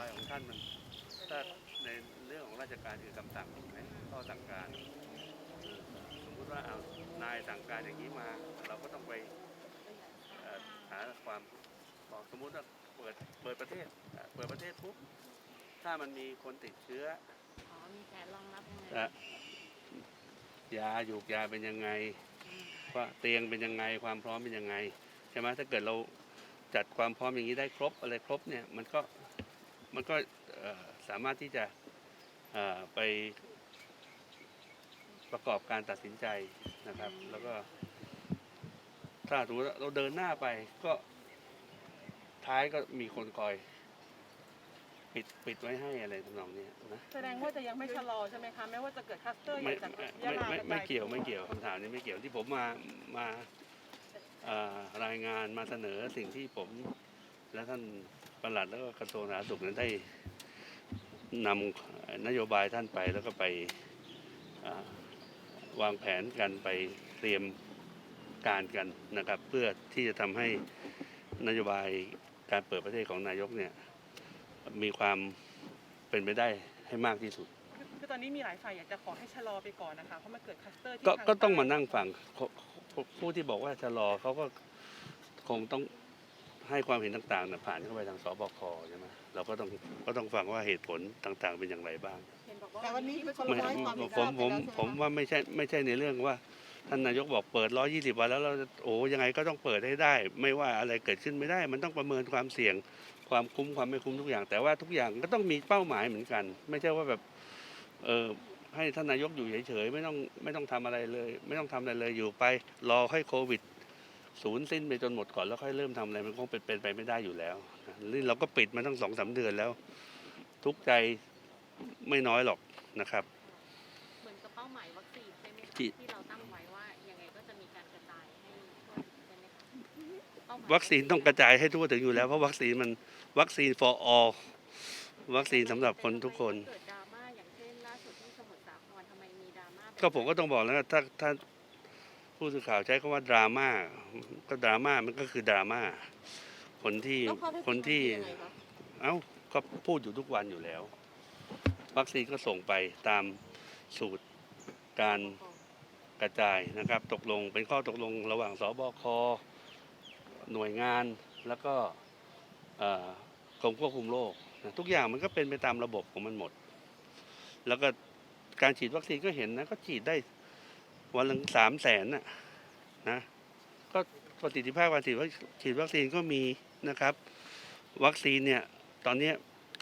บายของท่านมันถ้าในเรื่องของราชการคือคำสั่งถูกไหมข้อสั่งการเออสมมุติว่าเอานายสั่งการอย่างนี้มา เราก็ต้องไปเอ่อหาความบอกสมมุติว่าเปิดเปิดประเทศอะเปิดประเทศปุ๊บถ้ามันมีคนติดเชื้ออ๋อมีแผนรองรับยังไงอะยาอยู่ยาเป็นยังไงว่าเตียงเป็นยังไงความพร้อมเป็นยังไงใช่ไหมถ้าเกิดเราจัดความพร้อมอย่างนี้ได้ครบอะไรครบเนี่ยมันก็ มันก็เอ่อสามารถที่จะเอ่อไปประกอบการตัดสินใจนะครับ แล้วก็ถ้าสมมติว่าเราเดินหน้าไปก็ท้ายก็มีคนคอยปิดปิดไว้ให้อะไรทำนองเนี้ยนะแสดงว่าจะยังไม่ชะลอใช่ไหมคะแม้ว่าจะเกิดคลัสเตอร์ใหไม่ญ่จากไม่ยะไม่ลาไม่กระจาไม่เกี่ยวไม่เกี่ยวคำถามนี้ไม่เกี่ยวที่ผมมามาเอ่อรายงานมาเสนอสิ่งที่ผม และท่านประหลัดแล้วก็กระทรวงสาธารณสุขนั้นได้นำนโยบายท่านไปแล้วก็ไปวางแผนกันไปเตรียมการกันนะครับ เพื่อที่จะทำให้นโยบายการเปิดประเทศของนายกเนี่ยมีความเป็นไปได้ให้มากที่สุดคือตอนนี้มีหลายฝ่ายอยากจะขอให้ชะลอไปก่อนนะคะเพราะมันเกิดคลัสเตอร์ที่ก็ต้องมานั่งฟังผู้ที่บอกว่าชะลอเขาก็คงต้อง ให้ความเห็นต่างๆนะผ่านเข้าไปทางสบคใช่ไหมเราก็ต้องก็ต้องฟังว่าเหตุผลต่างๆ เป็นอย่างไรบ้างเห็นบอกว่าแต่วันนี้คือคนไม่ร้อยความผมผมผมว่าไม่ใช่ไม่ใช่ในเรื่องว่าท่านนายกบอกเปิด 120 วันแล้วเราจะโอ้ยังไงก็ต้องเปิดให้ได้ ไม่ว่าอะไรเกิดขึ้นไม่ได้ มันต้องประเมินความเสี่ยงความคุ้มความไม่คุ้มทุกอย่าง แต่ว่าทุกอย่างก็ต้องมีเป้าหมายเหมือนกัน ไม่ใช่ว่าแบบเออให้ท่านนายกอยู่เฉยๆไม่ต้องไม่ต้องทำอะไรเลย ไม่ต้องทำอะไรเลยอยู่ไปรอให้โควิด ศูนย์สิ้นไปจนหมดก่อนแล้วค่อยเริ่มทำอะไรมันคงเป็นเป็นไปไม่ได้อยู่แล้วนะนี่เราก็ปิดมาตั้งสองสามเดือนแล้ว ทุกข์ใจไม่น้อยหรอกนะครับ เหมือนกับเป้าหมายวัคซีนใช่ไหมคะที่ที่เราตั้งไว้ว่ายังไงก็จะมีการกระจายให้ทั่วถึงใช่ไหมคะเป้าหมายวัคซีนต้องกระจายให้ทั่วถึงอยู่แล้วเพราะวัคซีนมันวัคซีน for all วัคซีนสำหรับคนทุกคนเกิดดราม่าอย่างเช่นล่าสุดที่สมุทรสาครทำไมมีดราม่าแบบก็ผมก็ต้องบอกแล้วนะถ้าถ้า ผู้สื่อข่าวใช้คำว่าดราม่าก็ดราม่ามันก็คือดราม่าคนที่แล้วข้อเท็จจริงคนที่มันคือยังไงคะเอ้าก็พูดอยู่ทุกวันอยู่แล้ว วัคซีนก็ส่งไปตามสูตรการ กระจายนะครับ ตกลงเป็นข้อตกลงระหว่างสบค หน่วยงานแล้วก็เอ่อกรมควบคุมโรคนะทุกอย่างมันก็เป็นไปตามระบบของมันหมด แล้วก็การฉีดวัคซีนก็เห็นนะ ก็ฉีดได้ วันละสามแสนน่ะนะก็ประสิทธิภาพการฉีดวัคฉีดวัคซีนก็มีนะครับ วัคซีนเนี่ยตอนนี้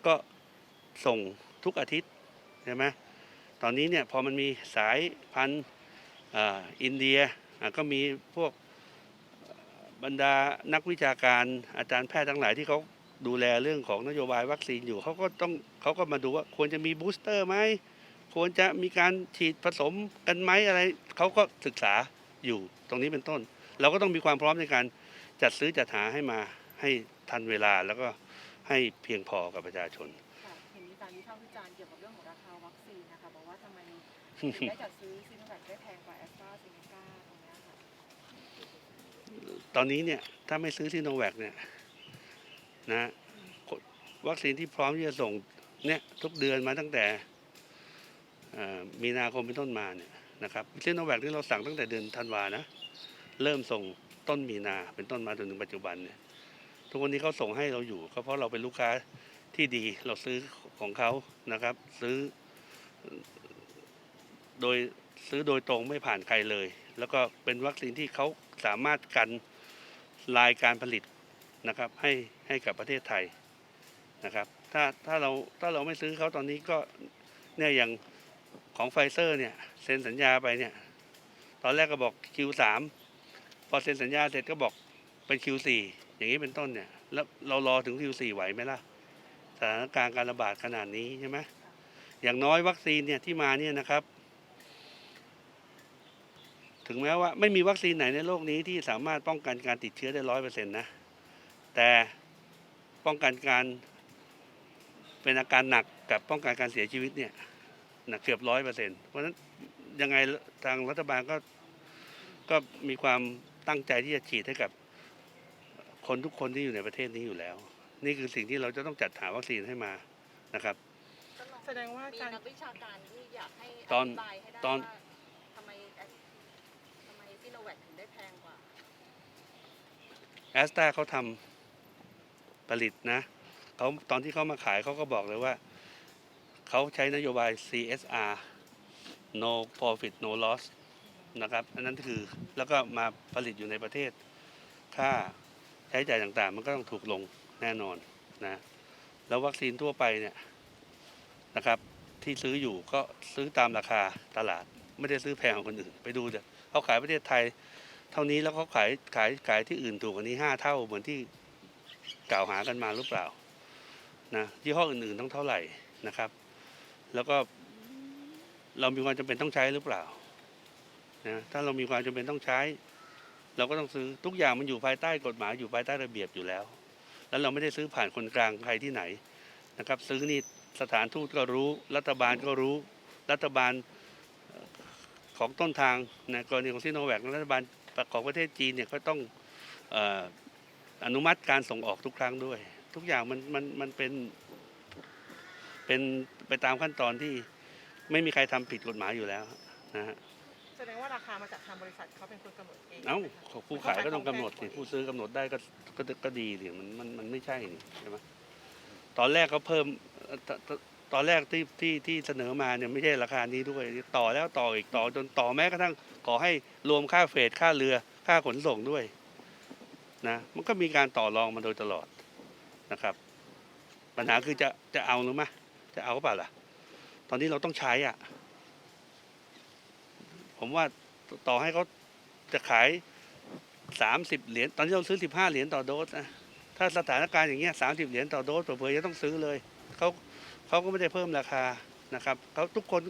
ก็ส่งทุกอาทิตย์ใช่ไหมตอนนี้เนี่ยพอมันมีสายพันธุ์อินเดียก็มีพวกบรรดานักวิชาการอาจารย์แพทย์ทั้งหลายที่เขาดูแลเรื่องของนโยบายวัคซีนอยู่เขาก็ต้องเขาก็มาดูว่าควรจะมีบูสเตอร์ไหม ควรจะมีการฉีดผสมกันไหมอะไรเขาก็ศึกษาอยู่ตรงนี้เป็นต้น เราก็ต้องมีความพร้อมในการจัดซื้อจัดหาให้มาให้ทันเวลาแล้วก็ให้เพียงพอกับประชาชนค่ะเห็นมีการวิพากษ์วิจารณ์เกี่ยวกับเรื่องของราคาวัคซีนนะคะบอกว่าทำไมถึงได้จัดซื้อซีโนแวคได้แพงกว่าแอสตราเซเนกาตรงเนี้ยค่ะตอนนี้เนี่ยถ้าไม่ซื้อซีโนแวคเนี่ยนะวัคซีนที่พร้อมที่จะส่งเนี่ยทุกเดือนมาตั้งแต่เอ่อ มีนาคมเป็นต้นมาเนี่ยนะครับซีโนแวคที่เราสั่งตั้งแต่เดือนธันวานะ เริ่มส่งต้นมีนาเป็นต้นมาจนถึงปัจจุบันเนี่ยทุกวันนี้เขาส่งให้เราอยู่ก็เพราะเราเป็นลูกค้าที่ดีเราซื้อของเขานะครับ ซื้อ โดยซื้อโดยตรงไม่ผ่านใครเลย แล้วก็เป็นวัคซีนที่เขาสามารถกันลายการผลิตนะครับให้ให้กับประเทศไทยนะครับ ถ้าถ้าเราถ้าเราไม่ซื้อเขาตอนนี้ก็เนี่ยอย่าง ของไฟเซอร์เนี่ยเซ็นสัญญาไปเนี่ยตอนแรกก็บอก Q3 พอเซ็นสัญญาเสร็จก็บอกเป็น Q4 อย่างนี้เป็นต้นเนี่ยแล้วเรารอถึง Q4 ไหวไหมล่ะสถานการณ์การระบาดขนาดนี้ใช่ไหมอย่างน้อยวัคซีนเนี่ยที่มาเนี่ยนะครับ ถึงแม้ว่าไม่มีวัคซีนไหนในโลกนี้ที่สามารถป้องกันการติดเชื้อได้ร้อยเปอร์เซ็นต์นะ แต่ป้องกันการเป็นอาการหนักกับป้องกันการเสียชีวิตเนี่ย นักเกือบร้อยเปอร์เซ็นต์เพราะฉะนั้นยังไงทางรัฐบาลก็ก็มีความตั้งใจที่จะฉีดให้กับคนทุกคนที่อยู่ในประเทศนี้อยู่แล้ว นี่คือสิ่งที่เราจะต้องจัดหาวัคซีนให้มานะครับ แสดงว่ามีการนักวิชาการที่อยากให้ตอนธิบายให้ได้ตอน ว่าทำไมแอสทำไมซิโนแวคถึงได้แพงกว่า แอสตราเขาทำผลิตนะเขาตอนที่เขามาขายเขาก็บอกเลยว่า เขาใช้นโยบาย CSR no profit no loss นะครับ อันนั้นคือแล้วก็มาผลิตอยู่ในประเทศ ค่าใช้จ่ายต่างๆ มันก็ต้องถูกลงแน่นอนนะ แล้ววัคซีนทั่วไปเนี่ยนะครับที่ซื้ออยู่ก็ซื้อตามราคาตลาด ไม่ได้ซื้อแพงกว่าคนอื่น ไปดูเถอะเขาขายประเทศไทย เท่านี้แล้วเขาขายขายขายที่อื่นถูกกว่านี้ห้าเท่าเหมือนที่กล่าวหากันมาหรือเปล่านะยี่ห้ออื่นๆต้องเท่าไหร่นะครับ แล้วก็เรามีความจำเป็นต้องใช้หรือเปล่านะถ้าเรามีความจำเป็นต้องใช้ เราก็ต้องซื้อทุกอย่างมันอยู่ภายใต้กฎหมายอยู่ภายใต้ระเบียบอยู่แล้ว แล้วเราไม่ได้ซื้อผ่านคนกลางใครที่ไหนนะครับ ซื้อนี่สถานทูตก็รู้ รัฐบาลก็รู้ รัฐบาลของต้นทางในกรณีของซิโนแวครัฐบาลของประเทศจีนเนี่ยก็ต้องออนุมัติการส่งออกทุกครั้งด้วย ทุกอย่างมันมันมันเป็นเป็น ไปตามขั้นตอนที่ไม่มีใครทำผิดกฎหมายอยู่แล้วนะฮะแสดงว่าราคามาจากทางบริษัทเขาเป็นคนกำหนดเองเอ้าใช่ไหมคะผู้ขายก็ต้องกำหนดสิผู้ซื้อกำหนดได้ก็ก็ก็ดีสิมันมันมันไม่ใช่นี่ใช่ไหมตอนแรกเขาเพิ่มเอ่อตตตอนแรกที่ที่ที่เสนอมาเนี่ยไม่ใช่ราคานี้ด้วย ต่อแล้วต่ออีกต่อจนต่อแม้กระทั่งขอให้รวมค่าเฟรดค่าเรือค่าขนส่งด้วยนะมันก็มีการต่อรองมาโดยตลอดนะครับ ปัญหาคือจะจะเอาหรือไม่ จะเอาเปล่าล่ะ ตอนนี้เราต้องใช้อะ ผมว่าต่อให้เขาจะขายสามสิบเหรียญตอนนี้เราซื้อสิบห้าเหรียญต่อโดสนะถ้าสถานการณ์อย่างเงี้ยสามสิบเหรียญต่อโดสเผื่อจะต้องซื้อเลยเขาเขาก็ไม่ได้เพิ่มราคานะครับเขาทุกคน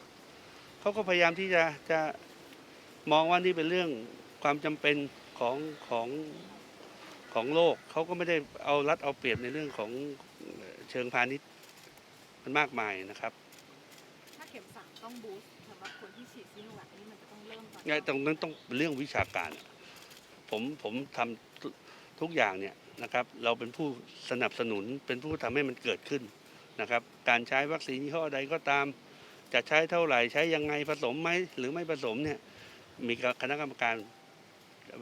เขาก็พยายามที่จะจะมองว่านี่เป็นเรื่องความจำเป็นของของของโลกเขาก็ไม่ได้เอารัดเอาเปรียบในเรื่องของเชิงพาณิชย์ มันมากมายนะครับ ถ้าเข็มสามต้องบูสต์สำหรับคนที่ฉีดซิโนแวคนี่มันจะต้องเริ่มตอนไงตรงนั้นต้องเป็นเรื่องวิชาการอะผมผมทำทุทุกอย่างเนี่ยนะครับ เราเป็นผู้สนับสนุนเป็นผู้ทำให้มันเกิดขึ้นนะครับ การใช้วัคซีนยี่ห้อใดก็ตาม จะใช้เท่าไหร่ใช้ยังไงผสมไหมหรือไม่ผสมเนี่ยมีคณะกรรมการ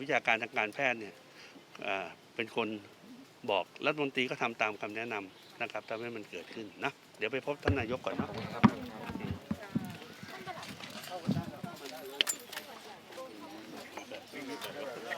วิชาการทางการแพทย์เนี่ยอ่าเป็นคนบอกรัฐมนตรีก็ทำตามคำแนะนำนะครับทำให้มันเกิดขึ้นนะ เดี๋ยวไปพบท่านนายกก่อนเนาะครับ